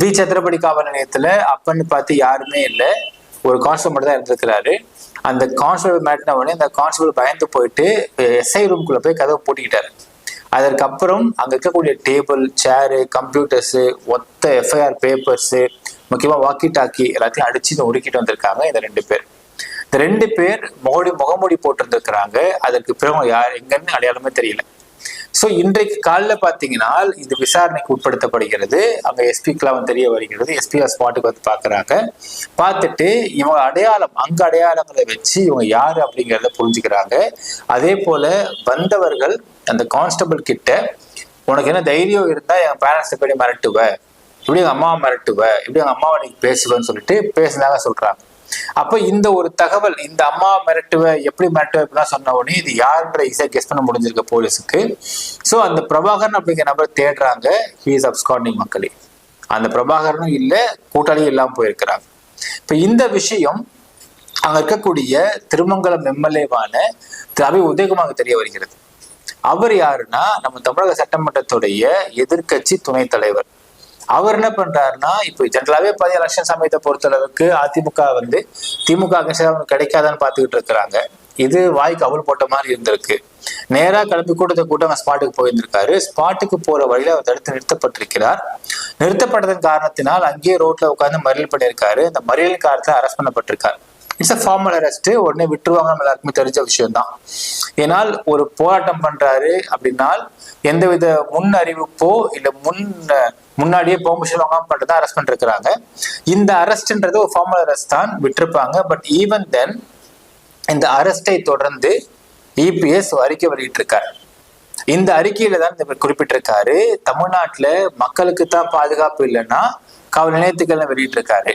We. சத்திரப்படி காவல் நிலையத்துல அப்பன்னு பார்த்து யாருமே இல்லை. ஒரு கான்ஸ்டபிள் மட்டும் தான் இருந்திருக்கிறாரு. அந்த கான்ஸ்டபிள் மாட்டின உடனே அந்த கான்ஸ்டபிள் பயந்து போயிட்டு எஸ்ஐ ரூம்குள்ள போய் கதவை பூட்டிக்கிட்டாரு. அதற்கப்புறம் அங்க இருக்கக்கூடிய டேபிள் சேரு கம்ப்யூட்டர்ஸு ஒத்த எஃப்ஐஆர் பேப்பர்ஸு முக்கியமா வாக்கி டாக்கி எல்லாத்தையும் அடிச்சு உருக்கிட்டு வந்திருக்காங்க இந்த ரெண்டு பேர். இந்த ரெண்டு பேர் முகடி முகமூடி போட்டிருந்திருக்கிறாங்க. அதற்கு பிறகு யார் எங்கன்னு அடையாளமே தெரியல. ஸோ இன்றைக்கு காலில் பார்த்தீங்கன்னா இது விசாரணைக்கு உட்படுத்தப்படுகிறது. அங்கே எஸ்பிக்கெல்லாம் வந்து தெரிய வருகிறது. எஸ்பி ஸ்பாட்டுக்கு வந்து பார்க்குறாங்க பார்த்துட்டு இவங்க அடையாளம் அங்க அடையாளங்களை வச்சு இவங்க யாரு அப்படிங்கிறத புரிஞ்சுக்கிறாங்க. அதே போல வந்தவர்கள் அந்த கான்ஸ்டபிள் கிட்ட உனக்கு என்ன தைரியம் இருந்தா என் பேரண்ட்ஸை போய் மிரட்டுவ. இப்படி எங்க அம்மாவை மிரட்டுவ. இப்படி எங்க அம்மாவை நீ பேசுவேன்னு சொல்லிட்டு பேசுனாங்க சொல்றாங்க. அப்ப இந்த ஒரு தகவல் இந்த அம்மா மிரட்டுவ எப்படி மிரட்டுவ இப்படிலாம் சொன்ன உடனே இது யாருன்ற ஈஸியா கெஸ் பண்ண முடிஞ்சிருக்கு போலீஸுக்கு. சோ அந்த பிரபாகரன் அப்படிங்கிற நபர் தேடுறாங்க. ஹீ இஸ் அப்ஸ்காண்டிங் மக்களே. அந்த பிரபாகரனும் இல்ல கூட்டாளியும் எல்லாம் போயிருக்கிறாங்க இப்ப இந்த விஷயம் அங்க இருக்கக்கூடிய திருமங்கலம் எம்எல்ஏவான திரு அபி தெரிய வருகிறது. அவர் யாருன்னா நம்ம தமிழக சட்டமன்றத்துடைய எதிர்க்கட்சி துணைத் தலைவர். அவர் என்ன பண்றாருன்னா இப்போ ஜென்ரலாவே பாதி எலெக்ஷன் சமயத்தை பொறுத்தளவுக்கு அதிமுக வந்து திமுக கிடைக்காதான்னு பார்த்துக்கிட்டு இருக்கிறாங்க. இது வாய்க்கு அவள் போட்ட மாதிரி இருந்திருக்கு. நேராக கிளம்பி கூட்டத்தை கூட்டம் ஸ்பாட்டுக்கு போயிருந்திருக்காரு. ஸ்பாட்டுக்கு போற வழியில அவர் தடுத்து நிறுத்தப்பட்டிருக்கிறார். நிறுத்தப்பட்டதன் காரணத்தினால் அங்கேயே ரோட்ல உட்காந்து மறியல் பண்ணியிருக்காரு. அந்த மறியல் காலத்துல அரஸ்ட் பண்ணப்பட்டிருக்காரு. இட்ஸ் அ ஃபார்மல் அரெஸ்ட் உடனே விட்டுருவாங்க நம்ம எல்லாருக்குமே தெரிஞ்ச விஷயம் தான் ஏனால் ஒரு போராட்டம் பண்றாரு அப்படின்னால் எந்தவித முன் அறிவிப்போ இல்லை முன் முன்னாடியே பெர்மிஷன் வாங்காம பண்றதா அரெஸ்ட் பண்ணிருக்கிறாங்க. இந்த அரெஸ்ட்ன்றது ஒரு ஃபார்மல் அரெஸ்ட் தான். விட்டுருப்பாங்க. பட் ஈவன் தென் இந்த அரெஸ்டை தொடர்ந்து இபிஎஸ் அறிக்கை வெளியிட்டிருக்காரு. இந்த அறிக்கையில தான் இந்த குறிப்பிட்டிருக்காரு. தமிழ்நாட்டுல மக்களுக்கு தான் பாதுகாப்பு இல்லைன்னா காவல் நிலையத்துக்கெல்லாம் வெளியிட்டிருக்காரு.